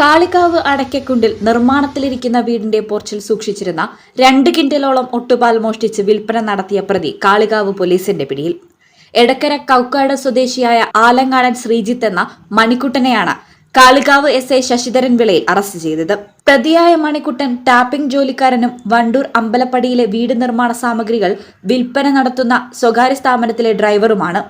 കാളികാവ് അടയ്ക്കക്കുണ്ടിൽ നിർമ്മാണത്തിലിരിക്കുന്ന വീടിന്റെ പോർച്ചിൽ സൂക്ഷിച്ചിരുന്ന രണ്ട് കിൻഡലോളം ഒട്ടുപാൽ മോഷ്ടിച്ച് വിൽപ്പന നടത്തിയ പ്രതി കാളികാവ് പോലീസിന്റെ പിടിയിൽ. എടക്കര കൗക്കാട് സ്വദേശിയായ ആലങ്ങാടൻ ശ്രീജിത്ത് എന്ന മണിക്കുട്ടനെയാണ് Kalikavu S I Sasidharan Vilayil arrest ചെയ്തത്. പ്രതിയായ മണിക്കുട്ടൻ ടാപ്പിംഗ് ജോലിക്കാരനും വണ്ടൂർ അമ്പലപ്പടിയിലെ വീട് നിർമ്മാണ സാമഗ്രികൾ വിൽപ്പന നടത്തുന്ന സ്വകാര്യ സ്ഥാപനത്തിലെ ഡ്രൈവറുമാണ്.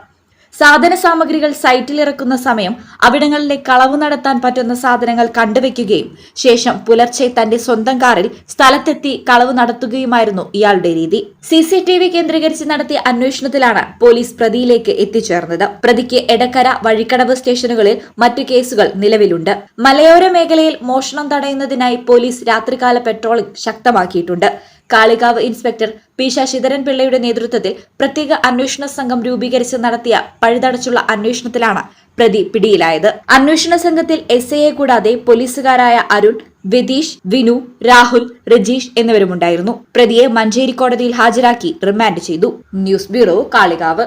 സാധന സാമഗ്രികൾ സൈറ്റിൽ ഇറക്കുന്ന സമയം അവിടങ്ങളിലെ കളവ് നടത്താൻ പറ്റുന്ന സാധനങ്ങൾ കണ്ടുവെക്കുകയും ശേഷം പുലർച്ചെ തന്റെ സ്വന്തം കാറിൽ സ്ഥലത്തെത്തി കളവ് നടത്തുകയുമായിരുന്നു ഇയാളുടെ രീതി. സി കേന്ദ്രീകരിച്ച് നടത്തിയ അന്വേഷണത്തിലാണ് പോലീസ് പ്രതിയിലേക്ക് എത്തിച്ചേർന്നത്. പ്രതിക്ക് എടക്കര വഴിക്കടവ് സ്റ്റേഷനുകളിൽ മറ്റു കേസുകൾ നിലവിലുണ്ട്. മലയോര മേഖലയിൽ മോഷണം തടയുന്നതിനായി പോലീസ് രാത്രികാല പെട്രോളിംഗ് ശക്തമാക്കിയിട്ടുണ്ട്. കാളികാവ് ഇൻസ്പെക്ടർ പി ശശിധരൻ പിള്ളയുടെ നേതൃത്വത്തിൽ പ്രത്യേക അന്വേഷണ സംഘം രൂപീകരിച്ച് നടത്തിയ പഴുതടച്ചുള്ള അന്വേഷണത്തിലാണ് പ്രതി പിടിയിലായത്. അന്വേഷണ സംഘത്തിൽ എസ് ഐയെ കൂടാതെ പോലീസുകാരായ അരുൺ വിതീഷ് വിനു രാഹുൽ രജീഷ് എന്നിവരുമുണ്ടായിരുന്നു. പ്രതിയെ മഞ്ചേരി കോടതിയിൽ ഹാജരാക്കി റിമാൻഡ് ചെയ്തു. News bureau Kalikavu.